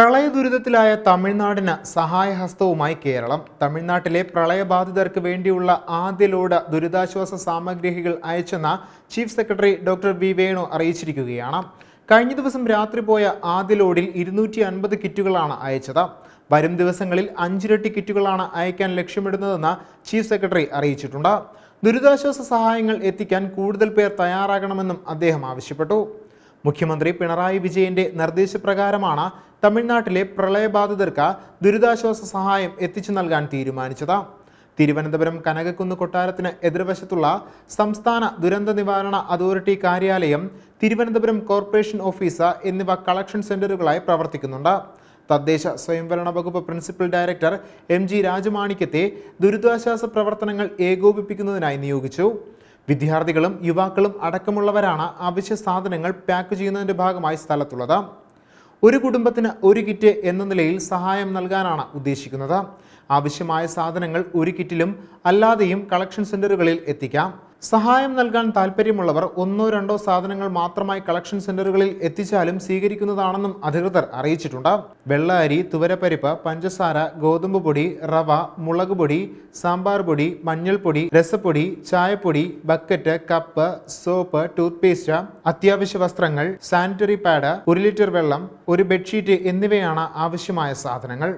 പ്രളയ ദുരിതത്തിലായ തമിഴ്നാടിന് സഹായഹസ്തവുമായി കേരളം. തമിഴ്നാട്ടിലെ പ്രളയബാധിതർക്ക് വേണ്ടിയുള്ള ആദ്യ ലോഡ് ദുരിതാശ്വാസ സാമഗ്രികൾ അയച്ചെന്ന chief secretary doctor V Venu അറിയിച്ചിരിക്കുകയാണ്. കഴിഞ്ഞ ദിവസം രാത്രി പോയ ആദ്യ ലോഡിൽ ഇരുന്നൂറ്റി അൻപത് കിറ്റുകളാണ് അയച്ചത്. വരും ദിവസങ്ങളിൽ അഞ്ചിരട്ടി കിറ്റുകളാണ് അയക്കാൻ ലക്ഷ്യമിടുന്നതെന്ന് ചീഫ് സെക്രട്ടറി അറിയിച്ചിട്ടുണ്ട്. ദുരിതാശ്വാസ സഹായങ്ങൾ എത്തിക്കാൻ കൂടുതൽ പേർ തയ്യാറാകണമെന്നും അദ്ദേഹം ആവശ്യപ്പെട്ടു. മുഖ്യമന്ത്രി പിണറായി വിജയന്റെ നിർദ്ദേശപ്രകാരമാണ് തമിഴ്നാട്ടിലെ പ്രളയബാധിതർക്ക് ദുരിതാശ്വാസ സഹായം എത്തിച്ചു നൽകാൻ തീരുമാനിച്ചത്. തിരുവനന്തപുരം കനകക്കുന്ന് കൊട്ടാരത്തിന് എതിർവശത്തുള്ള സംസ്ഥാന ദുരന്ത നിവാരണ അതോറിറ്റി കാര്യാലയം തിരുവനന്തപുരം കോർപ്പറേഷൻ ഓഫീസ് എന്നിവ കളക്ഷൻ സെന്ററുകളായി പ്രവർത്തിക്കുന്നുണ്ട്. തദ്ദേശ സ്വയംഭരണ വകുപ്പ് പ്രിൻസിപ്പൽ ഡയറക്ടർ എം ജി രാജമാണിക്യത്തെ ദുരിതാശ്വാസ പ്രവർത്തനങ്ങൾ ഏകോപിപ്പിക്കുന്നതിനായി നിയോഗിച്ചു. വിദ്യാർത്ഥികളും യുവാക്കളും അടക്കമുള്ളവരാണ് അവശ്യ സാധനങ്ങൾ പാക്ക് ചെയ്യുന്നതിന്റെ ഭാഗമായി സ്ഥലത്തുള്ളത്. ഒരു കുടുംബത്തിന് ഒരു കിറ്റ് എന്ന നിലയിൽ സഹായം നൽകാനാണ് ഉദ്ദേശിക്കുന്നത്. ആവശ്യമായ സാധനങ്ങൾ ഒരു കിറ്റിലും അല്ലാതെയും കളക്ഷൻ സെന്ററുകളിൽ എത്തിക്കാം. സഹായം നൽകാൻ താൽപ്പര്യമുള്ളവർ ഒന്നോ രണ്ടോ സാധനങ്ങൾ മാത്രമായി കളക്ഷൻ സെന്ററുകളിൽ എത്തിച്ചാലും സ്വീകരിക്കുന്നതാണെന്നും അധികൃതർ അറിയിച്ചിട്ടുണ്ട്. വെള്ള അരി തുവരപ്പരിപ്പ് പഞ്ചസാര ഗോതമ്പ് പൊടി റവ മുളക് പൊടി സാമ്പാർ പൊടി മഞ്ഞൾപ്പൊടി രസപ്പൊടി ചായപ്പൊടി bucket cup soap toothpaste അത്യാവശ്യ വസ്ത്രങ്ങൾ സാനിറ്ററി പാഡ് ഒരു ലിറ്റർ വെള്ളം ഒരു ബെഡ്ഷീറ്റ് എന്നിവയാണ് ആവശ്യമായ സാധനങ്ങൾ.